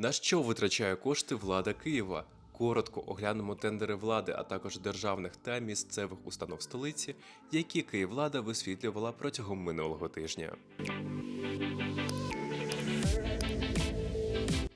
На що витрачає кошти влада Києва? Коротко оглянемо тендери влади, а також державних та місцевих установ столиці, які Київлада висвітлювала протягом минулого тижня.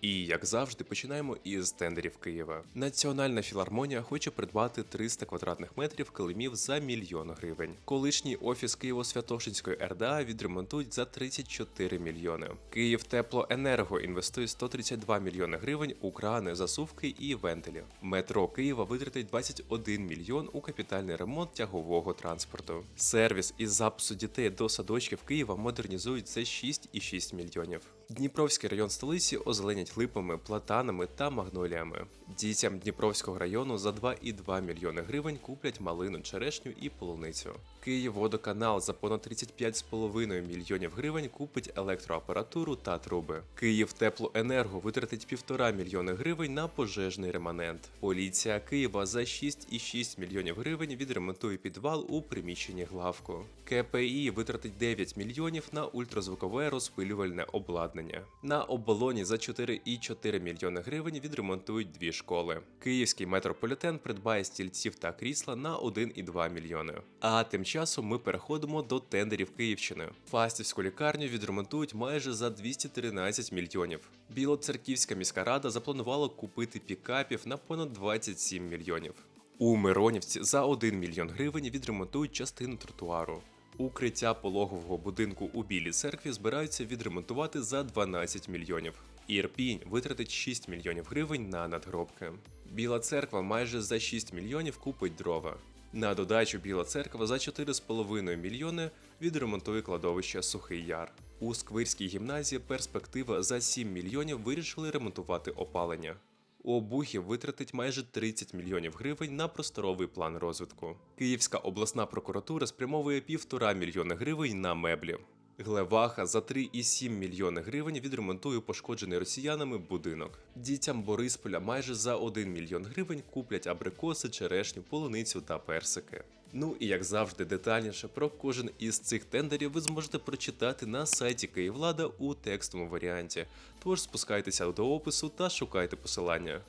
І як завжди, починаємо із тендерів Києва. Національна філармонія хоче придбати 300 квадратних метрів килимів за мільйон гривень. Колишній офіс Києво-Святошинської РДА відремонтують за 34 мільйони. Київ Теплоенерго інвестує 132 мільйони гривень у крани, засувки і вентилі. Метро Києва витратить 21 мільйон у капітальний ремонт тягового транспорту. Сервіс із запису дітей до садочків Києва модернізують за 6,6 мільйонів. Дніпровський район столиці озеленять липами, платанами та магноліями. Дітям Дніпровського району за 2,2 мільйони гривень куплять малину, черешню і полуницю. Київводоканал за понад 35,5 мільйонів гривень купить електроапаратуру та труби. Київ Теплоенерго витратить 1,5 мільйони гривень на пожежний реманент. Поліція Києва за 6,6 мільйонів гривень відремонтує підвал у приміщенні главку. КПІ витратить 9 мільйонів на ультразвукове розпилювальне обладнання. На оболоні за 4,4 мільйони гривень відремонтують дві школи. Київський метрополітен придбає стільців та крісла на 1,2 мільйони. А тим часом ми переходимо до тендерів Київщини. Фастівську лікарню відремонтують майже за 213 мільйонів. Білоцерківська міська рада запланувала купити пікапів на понад 27 мільйонів. У Миронівці за 1 мільйон гривень відремонтують частину тротуару. Укриття пологового будинку у Білій церкві збираються відремонтувати за 12 мільйонів. Ірпінь витратить 6 мільйонів гривень на надгробки. Біла церква майже за 6 мільйонів купить дрова. На додачу Біла церква за 4,5 мільйони відремонтує кладовище Сухий Яр. У Сквирській гімназії перспектива за 7 мільйонів вирішили ремонтувати опалення. Обухів витратить майже 30 мільйонів гривень на просторовий план розвитку. Київська обласна прокуратура спрямовує півтора мільйони гривень на меблі. Глеваха за 3,7 мільйони гривень відремонтує пошкоджений росіянами будинок. Дітям Борисполя майже за 1 мільйон гривень куплять абрикоси, черешню, полуницю та персики. Ну і як завжди, детальніше про кожен із цих тендерів ви зможете прочитати на сайті Київлада у текстовому варіанті. Тож спускайтеся до опису та шукайте посилання.